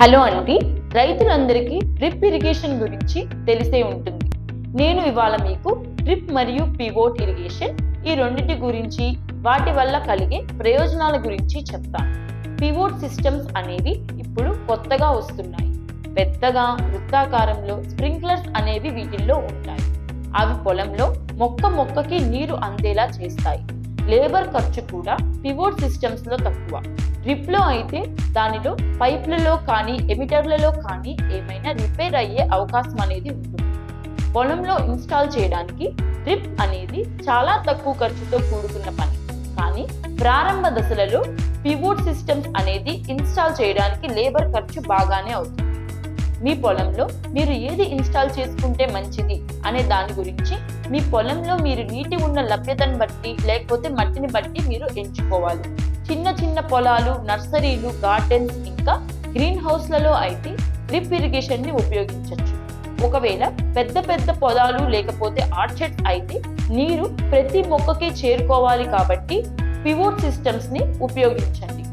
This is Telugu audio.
హలో అండి. రైతులందరికీ డ్రిప్ ఇరిగేషన్ గురించి తెలిసే ఉంటుంది. నేను ఇవాళ మీకు డ్రిప్ మరియు పివోట్ ఇరిగేషన్ ఈ రెండింటి గురించి వాటి వల్ల కలిగే ప్రయోజనాల గురించి చెప్తాను. పివోట్ సిస్టమ్స్ అనేవి ఇప్పుడు కొత్తగా వస్తున్నాయి. పెద్దగా వృత్తాకారంలో స్ప్రింక్లర్స్ అనేవి వీటిల్లో ఉంటాయి. అవి పొలంలో మొక్క మొక్కకి నీరు అందేలా చేస్తాయి. లేబర్ ఖర్చు కూడా పివోట్ సిస్టమ్స్లో తక్కువ. డ్రిప్లో అయితే దానిలో పైప్లలో కానీ ఎమిటర్లలో కానీ ఏమైనా రిపేర్ అయ్యే అవకాశం అనేది ఉంటుంది. పొలంలో ఇన్స్టాల్ చేయడానికి డ్రిప్ అనేది చాలా తక్కువ ఖర్చుతో కూడుకున్న పని. కానీ ప్రారంభ దశలలో పివోట్ సిస్టమ్స్ అనేది ఇన్స్టాల్ చేయడానికి లేబర్ ఖర్చు బాగానే అవుతుంది. మీ పొలంలో మీరు ఏది ఇన్స్టాల్ చేసుకుంటే మంచిది అనే దాని గురించి మీ పొలంలో మీరు నీటి ఉన్న లభ్యతను బట్టి లేకపోతే మట్టిని బట్టి మీరు ఎంచుకోవాలి. చిన్న చిన్న పొలాలు నర్సరీలు గార్డెన్స్ ఇంకా గ్రీన్ హౌస్లలో అయితే డ్రిప్ ఇరిగేషన్ని ఉపయోగించవచ్చు ఒకవేళ పెద్ద పెద్ద పొలాలు లేకపోతే ఆర్చర్డ్స్ అయితే నీరు ప్రతి మొక్కకి చేరుకోవాలి కాబట్టి పివోట్ సిస్టమ్స్ని ఉపయోగించండి.